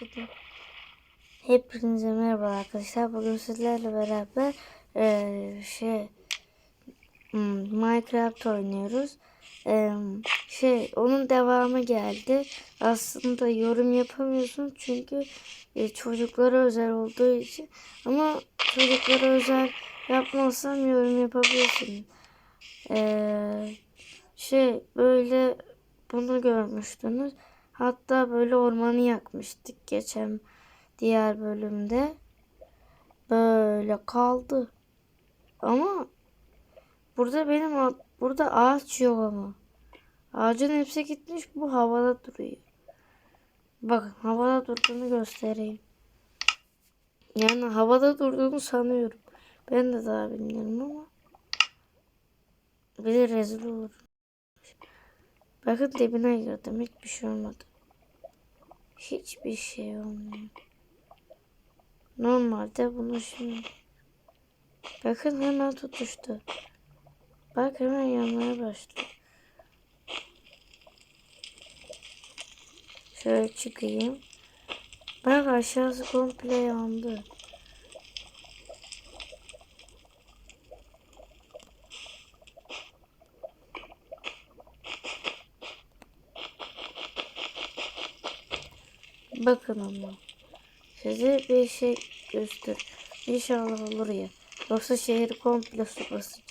başladı. Hepinize merhaba arkadaşlar. Bugün sizlerle beraber eee, şey hmm, Minecraft oynuyoruz. Eee, şey onun devamı geldi. Aslında yorum yapamıyorsun çünkü e, çocuklara özel olduğu için. Ama çocuklara özel yapmazsam yorum yapabilirsin. Eee şey böyle bunu görmüştünüz. Hatta böyle ormanı yakmıştık geçen diğer bölümde. Böyle kaldı. Ama burada benim burada ağaç yok ama. Ağacın hepsi gitmiş bu havada duruyor. Bakın havada durduğunu göstereyim. Yani havada durduğunu sanıyorum. Ben de daha bilmiyorum ama. Bir de rezil olurum. Bakın dibine girdim. Hiçbir şey olmadı. Hiçbir şey olmuyor. Normalde bunu şimdi... Bakın hemen tutuştu. Bak hemen yanmaya başladı. Şöyle çıkayım. Bak aşağısı komple yandı. Bakın ama. Size bir şey göster. İnşallah olur ya. Yoksa şehir komple su basacak.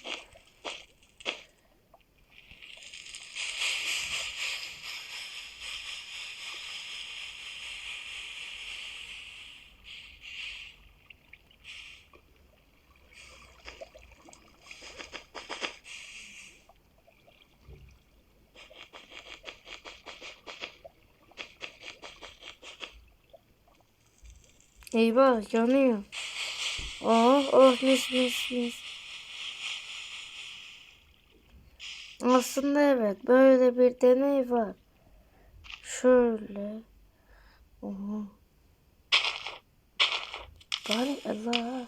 Eyvah yanıyor. Oh oh mis mis mis. Aslında evet böyle bir deney var. Şöyle. Oha. Bari Allah.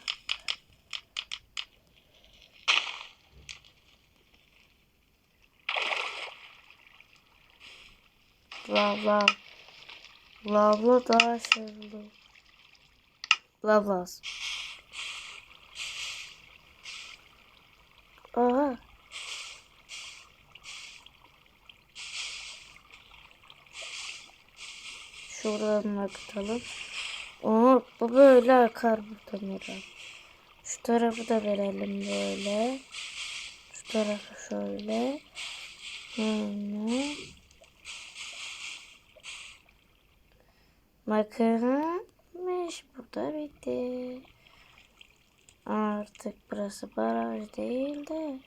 Lavla. Lavla daha sevdim. Lav lazım. Aha. Şuradan akıtalım. Oo, bu böyle akar buradan herhalde. Şu tarafı da verelim böyle. Şu tarafı şöyle. Böyle. Bakın. Miş burada bitti. Artık burası baraj değil de.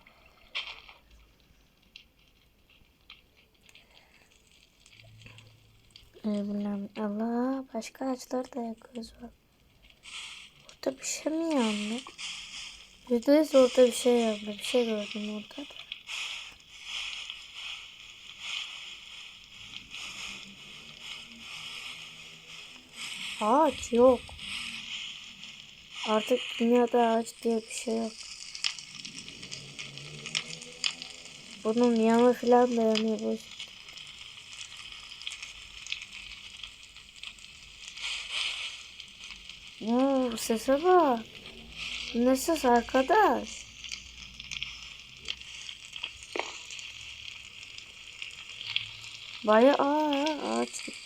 Bilmem. Allah başka ağaçlar da yakıyoruz bak. Burada bir şey mi yandı? Yüzde yüz orada bir şey yandı. Bir şey gördüm orada da. Ağaç yok. Artık dünyada ağaç diye bir şey yok. Bunun yanı falan da yanıyor. boş. Oo, sese bak. Ne ses arkadaş? Baya aa, ağaç gitti.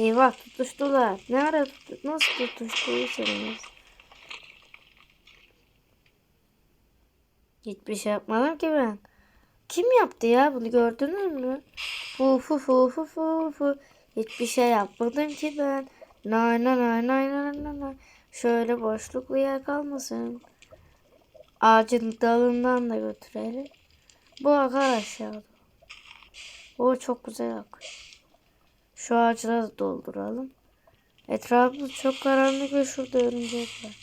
Eyvah tutuştular. Ne ara tutu nasıl tutuştuyseniz. Hiçbir şey yapmadım ki ben. Kim yaptı ya bunu gördünüz mü? Fu fu fu fu fu fu. Hiçbir şey yapmadım ki ben. Nay nay nay nay nay nay. Şöyle boşluk bir yer kalmasın. Ağacın dalından da götürelim. Bu akar aşağıda. O çok güzel akıyor. Şu ağaçları da dolduralım. Etrafımız çok karanlık ve şurada örümcek var.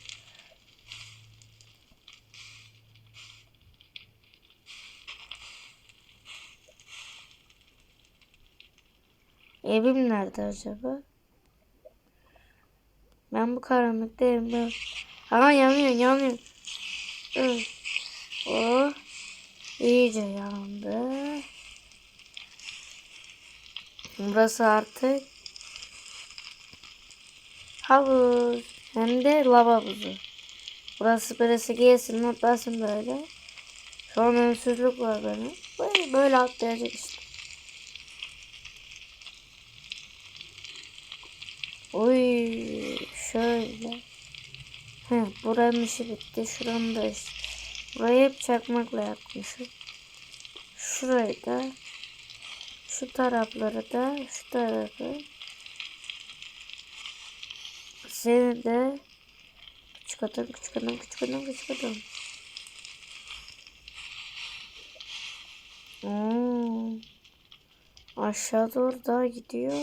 Evim nerede acaba? Ben bu karanlıkta evimde Aa yanıyor yanıyor. Hı. O iyice yandı. Burası artık havuz. Hem de lava havuzu. Burası birisi gelsin atlasın böyle. Şu an var benim. Böyle, böyle atlayacak işte. Oy şöyle. He, buranın işi bitti. Şuranın da işte. Burayı hep çakmakla yapmışım. Şurayı da. Şu tarafları da. Şu tarafı. Seni de. Küçük adam, küçük adam, küçük adam, küçük adam. Oo. Aşağı doğru daha gidiyor.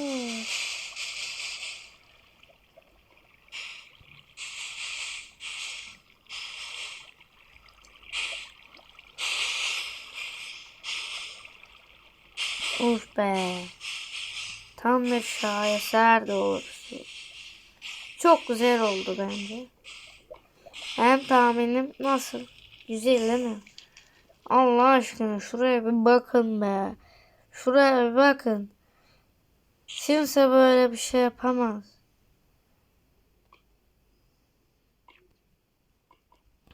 Uf be. Tam bir şaheser doğrusu. Çok güzel oldu bence. Hem tahminim nasıl? Güzel değil mi? Allah aşkına şuraya bir bakın be. Şuraya bir bakın. Kimse böyle bir şey yapamaz.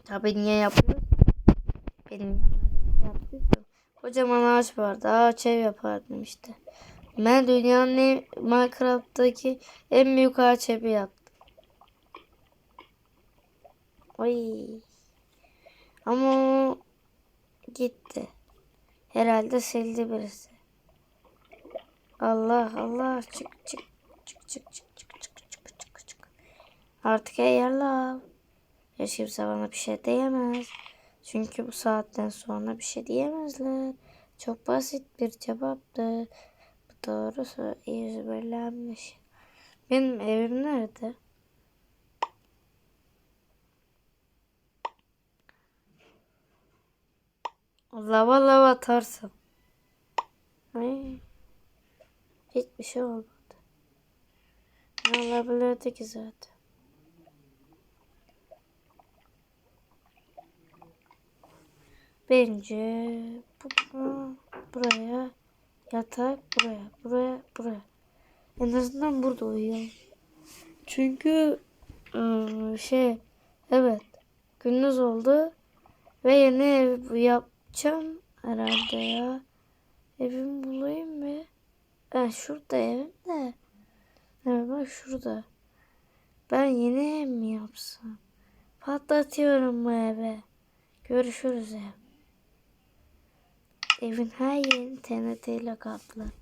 Tabii niye yapıyor? Benim. Kocaman ağaç vardı. Ağaç ev yapardım işte. Ben dünyanın en, Minecraft'taki en büyük ağaç evi yaptım. Oy. Ama o gitti. Herhalde sildi birisi. Allah Allah çık çık çık çık çık çık çık çık çık çık. Artık eyvallah. Hiç kimse bana bir şey diyemez. Çünkü bu saatten sonra bir şey diyemezler. Çok basit bir cevaptı. Bu doğrusu ezberlenmiş. Benim evim nerede? Lava lava atarsam. Ay. Hiçbir şey olmadı. Ne olabilirdi ki zaten? Bence bu, bu- buraya yatak buraya buraya buraya. En azından burada uyuyalım. Çünkü ıı, şey evet gündüz oldu ve yeni ev yapacağım herhalde ya. Evimi bulayım mı? Ben şurada evim de. Evet bak şurada. Ben yeni ev mi yapsam? Patlatıyorum bu eve. Görüşürüz ev. Evin her yerini TNT ile kaplı.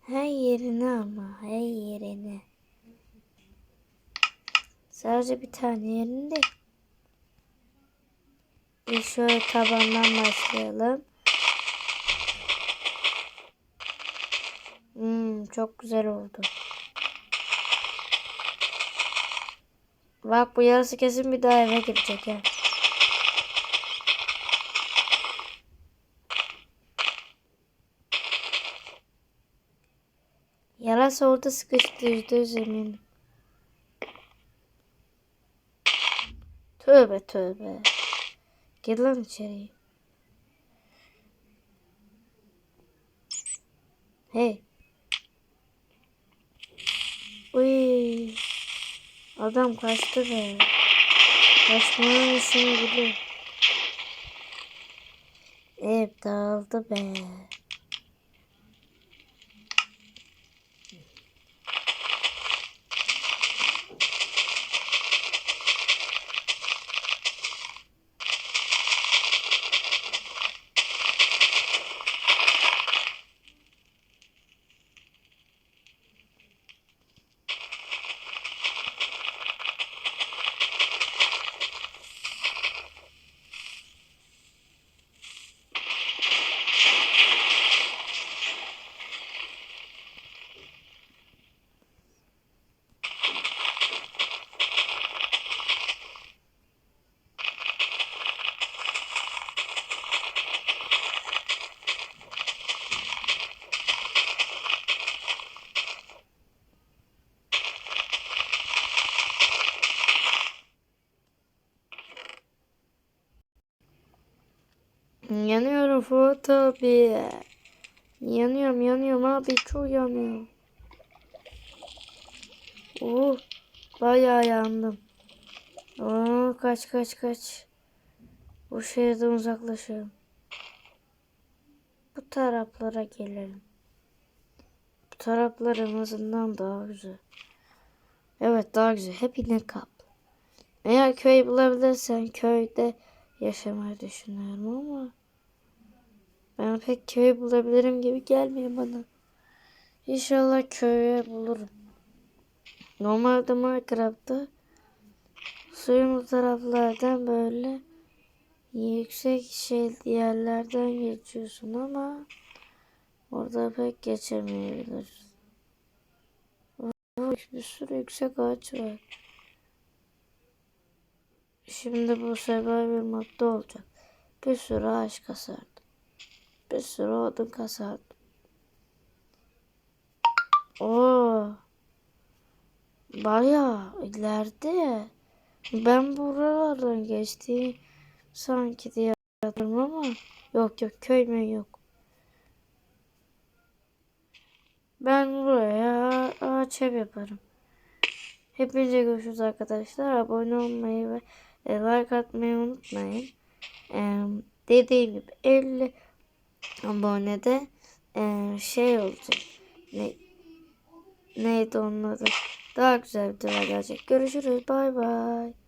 Her yerini ama her yerini. Sadece bir tane yerini değil. Bir şöyle tabandan başlayalım. Hmm, çok güzel oldu. Bak bu yarısı kesin bir daha eve girecek ya. Yarası orada sıkıştı yüzde yüz eminim. Tövbe tövbe. Gel lan içeri. Hey. Uy. Adam kaçtı be. Kaçmanın işini biliyor. Ev dağıldı be. Yanıyorum Fuat abi. Yanıyorum yanıyorum abi çok yanıyorum. Oh bayağı yandım. Oo, kaç kaç kaç. Bu şehirden uzaklaşıyorum. Bu taraflara gelelim. Bu taraflar en azından daha güzel. Evet daha güzel. Hep inek kaplı. Eğer köy bulabilirsen köyde yaşamayı düşünüyorum ama ben pek köy bulabilirim gibi gelmiyor bana. İnşallah köye bulurum. Normalde Minecraft'ta suyun bu taraflardan böyle yüksek şey yerlerden geçiyorsun ama orada pek geçemeyebiliriz. Bir sürü yüksek ağaç var. Şimdi bu bir modda olacak. Bir sürü ağaç kasardım. Bir sürü odun kasardım. Oo. Bayağı ileride. Ben buralardan geçtiğim sanki diye hatırlıyorum ama yok yok köy mü yok. Ben buraya ağaç ev yaparım. Hepinize görüşürüz arkadaşlar. Abone olmayı ve like atmayı unutmayın. E, dediğim gibi 50 abonede e, şey olacak. Ne, neydi onun adı? Daha güzel videolar gelecek. Görüşürüz. Bay bay.